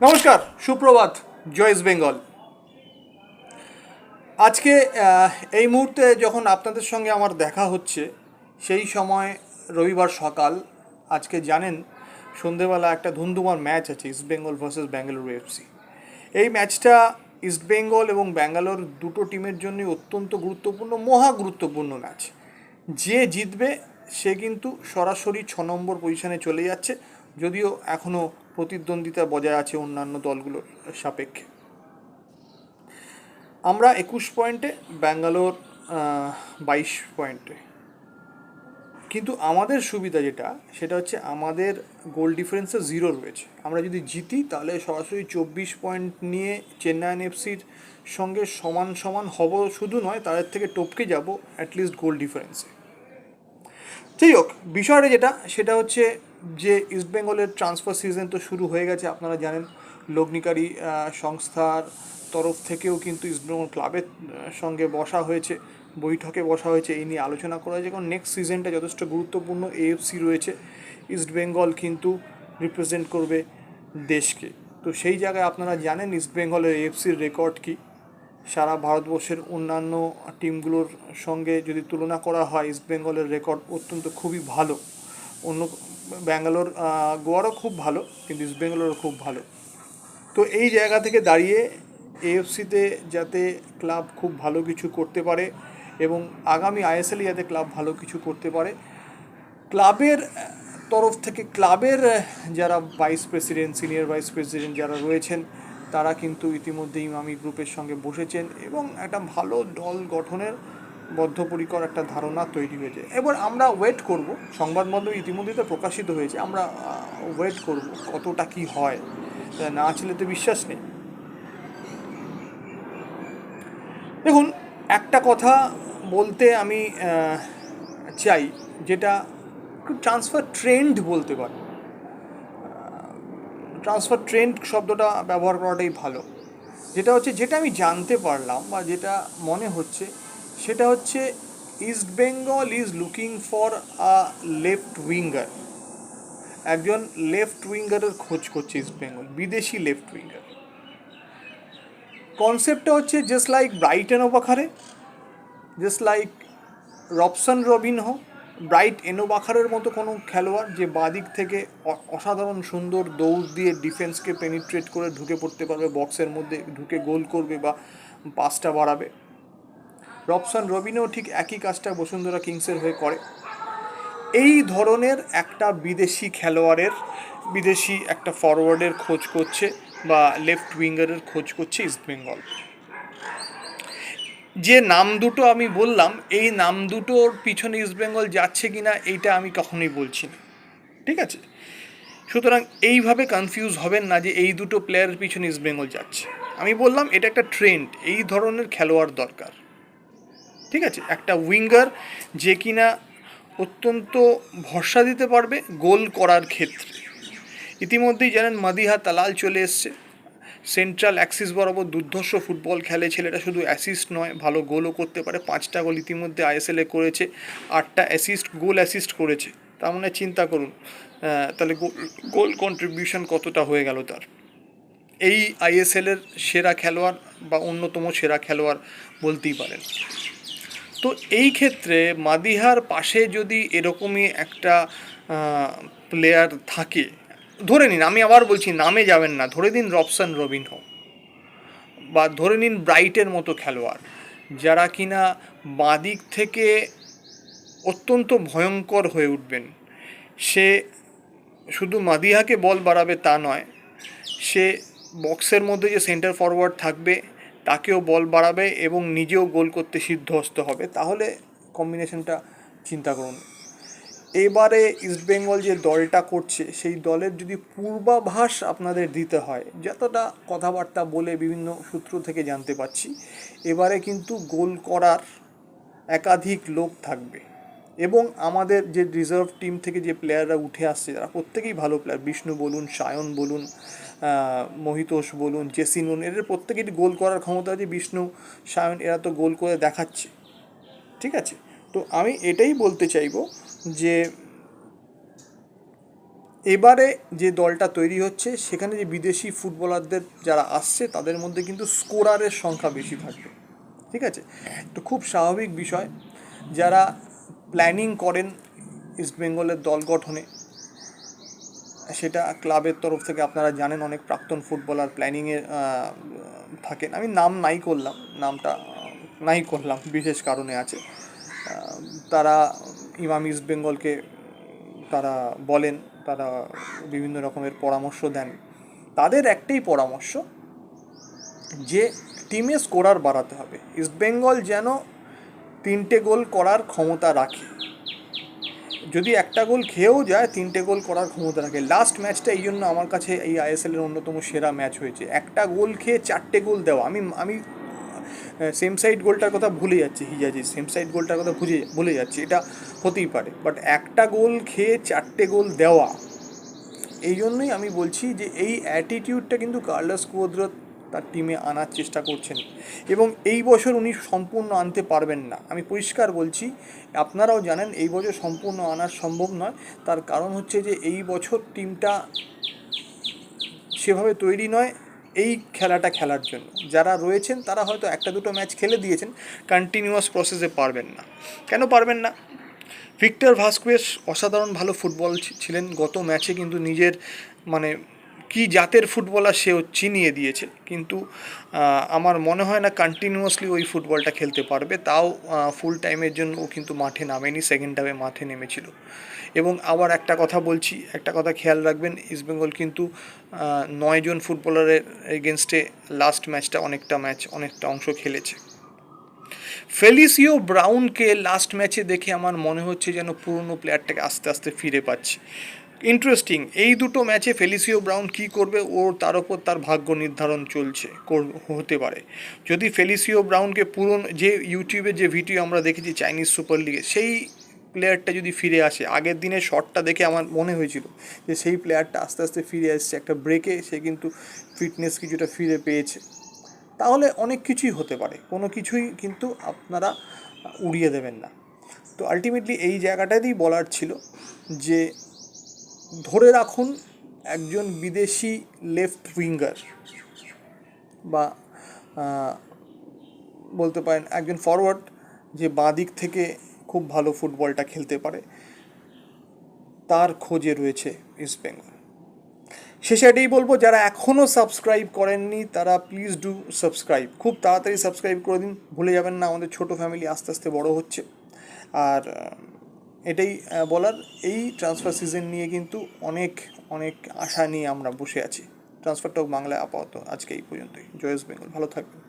নমস্কার, সুপ্রভাত, জয়েস বেঙ্গল। আজকে এই মুহূর্তে যখন আপনাদের সঙ্গে আমার দেখা হচ্ছে, সেই সময় রবিবার সকাল, আজকে জানেন, সন্ধেবেলা একটা ধুন্ধুমার ম্যাচ আছে, east Bengal versus Bangalore FC এই ম্যাচটা ইস্ট বেঙ্গল এবং ব্যাঙ্গালোর দুটো টিমের জন্য অত্যন্ত গুরুত্বপূর্ণ, মহা গুরুত্বপূর্ণ ম্যাচ। যে জিতবে, সে কিন্তু সরাসরি ছ নম্বর পজিশনে চলে যাচ্ছে, যদিও এখনও প্রতিদ্বন্দ্বিতা বজায় আছে অন্যান্য দলগুলোর সাপেক্ষে। আমরা একুশ পয়েন্টে, ব্যাঙ্গালোর বাইশ পয়েন্টে। কিন্তু আমাদের সুবিধা যেটা, সেটা হচ্ছে আমাদের গোল ডিফারেন্সে জিরো রয়েছে। আমরা যদি জিতি, তাহলে সরাসরি চব্বিশ পয়েন্ট নিয়ে চেন্নাইন এফসির সঙ্গে সমান সমান হব শুধু নয়, তাদের থেকে টপকে যাব অ্যাটলিস্ট গোল ডিফারেন্সে। যাই হোক, বিষয়টা যেটা, সেটা হচ্ছে যে ইস্টবেঙ্গলের ট্রান্সফার সিজন তো শুরু হয়ে গেছে, আপনারা জানেন। লগ্নিকারী সংস্থার তরফ থেকেও কিন্তু ইস্টবেঙ্গল ক্লাবের সঙ্গে বসা হয়েছে, বৈঠকে বসা হয়েছে, এই নিয়ে আলোচনা করা হয়েছে। কারণ নেক্সট সিজনটা যথেষ্ট গুরুত্বপূর্ণ এএফসি রয়েছে। ইস্টবেঙ্গল কিন্তু রিপ্রেজেন্ট করবে দেশকে। তো সেই জায়গায় আপনারা জানেন ইস্টবেঙ্গলের এএফসির রেকর্ড কী? সারা ভারতবর্ষের অন্যান্য টিমগুলোর সঙ্গে যদি তুলনা করা হয় ইস্টবেঙ্গলের রেকর্ড অত্যন্ত খুবই ভালো। অন্য ব্যাঙ্গালোর গোয়ারও খুব ভালো, কিন্তু ইস্টবেঙ্গলেরও খুব ভালো। তো এই জায়গা থেকে দাঁড়িয়ে এএফসিতে যাতে ক্লাব খুব ভালো কিছু করতে পারে এবং আগামী আইএসএলে যাতে ক্লাব ভালো কিছু করতে পারে, ক্লাবের তরফ থেকে ক্লাবের যারা vice president, senior vice president যারা রয়েছেন তারা কিন্তু ইতিমধ্যে ইমামি গ্রুপের সঙ্গে বসেছেন এবং একটা ভালো দল গঠনের বদ্ধপরিকর একটা ধারণা তৈরি হয়েছে। এবার আমরা ওয়েট করব। সংবাদ মাধ্যমে ইতিমধ্যেই তো প্রকাশিত হয়েছে। আমরা ওয়েট করব কতটা কি হয়। না ছিল তো বিশ্বাস নেই। দেখুন, একটা কথা বলতে আমি চাই, যেটা ট্রান্সফার ট্রেন্ড বলতে পারি। ট্রান্সফার ট্রেন্ড শব্দটা ব্যবহার করাটাই ভালো। যেটা হচ্ছে, যেটা আমি জানতে পারলাম বা যেটা মনে হচ্ছে, সেটা হচ্ছে East Bengal is looking for a left winger একজন লেফট উইঙ্গারের খোঁজ করছে ইস্ট বেঙ্গল বিদেশি লেফট উইঙ্গার কনসেপ্টটা হচ্ছে just like Brighton ওপাখারে just like Robson Robinho Bright এনোবাখারের মতো কোনো খেলোয়াড় যে বাদিক থেকে অসাধারণ সুন্দর দৌড় দিয়ে ডিফেন্সকে পেনিট্রেট করে ঢুকে পড়তে পারবে বক্সের মধ্যে ঢুকে গোল করবে বা পাসটা বাড়াবে। রবসন রবিনও ঠিক একই কাজটা বসুন্ধরা কিংসের হয়ে করে। এই ধরনের একটা বিদেশি খেলোয়াড়ের, বিদেশি একটা ফরওয়ার্ডের খোঁজ করছে বা লেফট উইঙ্গারের খোঁজ করছে ইস্টবেঙ্গল যে নাম দুটো আমি বললাম, এই নাম দুটোর পিছনে ইস্টবেঙ্গল যাচ্ছে কি না এইটা আমি কখনোই বলছি না। ঠিক আছে? সুতরাং এইভাবে কনফিউজ হবেন না যে এই দুটো প্লেয়ারের পিছনে ইস্টবেঙ্গল যাচ্ছে। আমি বললাম, এটা একটা ট্রেন্ড এই ধরনের খেলোয়াড় দরকার। ঠিক আছে? একটা উইঙ্গার যে কিনা অত্যন্ত ভরসা দিতে পারবে গোল করার ক্ষেত্রে। ইতিমধ্যেই জানেন মাদিহা তালাল চলে এসছে। সেন্ট্রাল অ্যাক্সিস বরাবর দুর্ধর্ষ ফুটবল খেলে ছেলেটা শুধু অ্যাসিস্ট নয়, ভালো গোলও করতে পারে। পাঁচটা গোল ইতিমধ্যে আইএসএলে করেছে, আটটা অ্যাসিস্ট গোল অ্যাসিস্ট করেছে। তার মানে চিন্তা করুন তাহলে গোল কন্ট্রিবিউশন কতটা হয়ে গেল তার? এই আইএসএলের সেরা খেলোয়াড় বা অন্যতম সেরা খেলোয়াড় বলতেই পারেন। তো এই ক্ষেত্রে মাদিহার পাশে যদি এরকমই একটা প্লেয়ার থাকে ধরে নিন, আমি আবার বলছি, নামে যাবেন না। ধরে নিন রবসন রবিন হোক বা ধরে নিন ব্রাইটের মতো খেলোয়াড়, যারা কিনা বাদিক থেকে অত্যন্ত ভয়ঙ্কর হয়ে উঠবেন। সে শুধু মাদিহাকে বল বাড়াবে তা নয়, সে বক্সের মধ্যে যে সেন্টার ফরওয়ার্ড থাকবে, তাকেও বল বাড়াবে এবং নিজেও গোল করতে সিদ্ধহস্ত হবে। তাহলে কম্বিনেশনটা চিন্তা করুন। এবারে ইস্টবেঙ্গল যে দলটা করছে, সেই দলের যদি পূর্বাভাস আপনাদের দিতে হয়, যতটা কথাবার্তা বলে বিভিন্ন সূত্র থেকে জানতে পারছি, এবারে কিন্তু গোল করার একাধিক লোক থাকবে। এবং আমাদের যে রিজার্ভ টিম থেকে যে প্লেয়াররা উঠে আসছে তারা প্রত্যেকেই ভালো প্লেয়ার বিষ্ণু বলুন, সায়ন বলুন মহিতোষ বলুন, জেসিন বলুন, এদের প্রত্যেকেরই গোল করার ক্ষমতা আছে, বিষ্ণু, সায়ন এরা তো গোল করে দেখাচ্ছে। ঠিক আছে? তো আমি এটাই বলতে চাইব যে এবারে যে দলটা তৈরি হচ্ছে, সেখানে যে বিদেশি ফুটবলারদের যারা আসছে, তাদের মধ্যে কিন্তু স্কোরারের সংখ্যা বেশি থাকবে। ঠিক আছে? তো খুব স্বাভাবিক বিষয়, যারা প্ল্যানিং করেন ইস্টবেঙ্গলের দল গঠনে, সেটা ক্লাবের তরফ থেকে আপনারা জানেন, অনেক প্রাক্তন ফুটবলার প্ল্যানিংয়ে থাকেন। আমি নাম নাই করলাম, নামটা নাই করলাম, বিশেষ কারণে আছে। তারা ইমাম ইস্ট বেঙ্গলকে তারা বলেন, তারা বিভিন্ন রকমের পরামর্শ দেন। তাদের একটাই পরামর্শ যে টিমে স্কোরার বাড়াতে হবে। ইস্টবেঙ্গল যেন তিনটে গোল করার ক্ষমতা রাখে। যদি একটা গোল খেয়েও যায়, তিনটে গোল করার ক্ষমতা রাখে। লাস্ট ম্যাচটা এই জন্য আমার কাছে এই আইএসএলের অন্যতম সেরা ম্যাচ হয়েছে। একটা গোল খেয়ে চারটে গোল দেওয়া। আমি আমি সেম সাইড গোলটার কথা ভুলে যাচ্ছি, হিজাজি। সেম সাইড গোলটার কথা ভুলে ভুলে যাচ্ছি। এটা হতেই পারে। বাট একটা গোল খেয়ে চারটে গোল দেওয়া, এই জন্যই আমি বলছি যে এই অ্যাটিটিউডটা কিন্তু কার্লাস কুয়োদ্রত তার টিমে আনার চেষ্টা করছেন। এবং এই বছর উনি সম্পূর্ণ আনতে পারবেন না। আমি পরিষ্কার বলছি, আপনারাও জানেন, এই বছর সম্পূর্ণ আনা সম্ভব নয়। তার কারণ হচ্ছে যে এই বছর টিমটা সেভাবে তৈরি নয়। এই খেলাটা খেলার জন্য। যারা রয়েছেন, তারা হয়তো একটা দুটো ম্যাচ খেলে দিয়েছেন কন্টিনিউয়াস প্রসেসে পারবেন না। কেন পারবেন না? ভিক্টর ভাস্কুয়েস অসাধারণ ভালো ফুটবল ছিলেন। গত ম্যাচে কিন্তু নিজের মানে কি জাতের ফুটবলার সেও চিনিয়ে দিয়েছে। কিন্তু আমার মনে হয় না কন্টিনিউয়াসলি ওই ফুটবলটা খেলতে পারবে। তাও ফুল টাইমের জন্য ও কিন্তু মাঠে নামেনি সেকেন্ড হাফে মাঠে নেমেছিল। এবং আবার একটা কথা বলছি, একটা কথা খেয়াল রাখবেন ইস্টবেঙ্গল কিন্তু নয়জন ফুটবলারের এগেনস্টে লাস্ট ম্যাচটা অনেকটা ম্যাচ অনেকটা অংশ খেলেছে। ফেলিসিও ব্রাউনকে লাস্ট ম্যাচে দেখে আমার মনে হচ্ছে যেন পুরনো প্লেয়ারটাকে আস্তে আস্তে ফিরে পাচ্ছে। ইন্টারেস্টিং এই দুটো ম্যাচে ফেলিসিও ব্রাউন কি করবে? ওর তার ওপর তার ভাগ্য নির্ধারণ চলছে হতে পারে। যদি ফেলিসিও ব্রাউনকে পুরনো যে ইউটিউবে যে ভিডিও আমরা দেখেছি চাইনিজ সুপার লিগে সেই প্লেয়ারটা যদি ফিরে আসে, আগের দিনের শটটা দেখে আমার মনে হয়েছিল যে সেই প্লেয়ারটা আস্তে আস্তে ফিরে আসছে একটা ব্রেকে সে কিন্তু ফিটনেস কিছুটা ফিরে পেয়েছে। তাহলে অনেক কিছুই হতে পারে, কোনো কিছুই কিন্তু আপনারা উড়িয়ে দেবেন না। তো আলটিমেটলি এই জায়গাটাতেই বলার ছিল যে ধরে রাখুন একজন বিদেশি লেফট উইঙ্গার বা বলতে পারেন একজন ফরওয়ার্ড যে বাঁ দিক থেকে খুব ভালো ফুটবলটা খেলতে পারে। তার খোঁজে রয়েছে ইস্ট বেঙ্গল শেষে এটাই বলব, যারা এখনও সাবস্ক্রাইব করেননি, তারা প্লিজ ডু সাবস্ক্রাইব খুব তাড়াতাড়ি সাবস্ক্রাইব করে দিন। ভুলে যাবেন না, আমাদের ছোট ফ্যামিলি আস্তে আস্তে বড় হচ্ছে। আর এটাই বলার এই ট্রান্সফার সিজন নিয়ে কিন্তু অনেক অনেক আশা নিয়ে আমরা বসে আছি। ট্রান্সফার টক বাংলায় আপাতত আজকে এই পর্যন্তই। জয়েস বেঙ্গল। ভালো থাকবেন।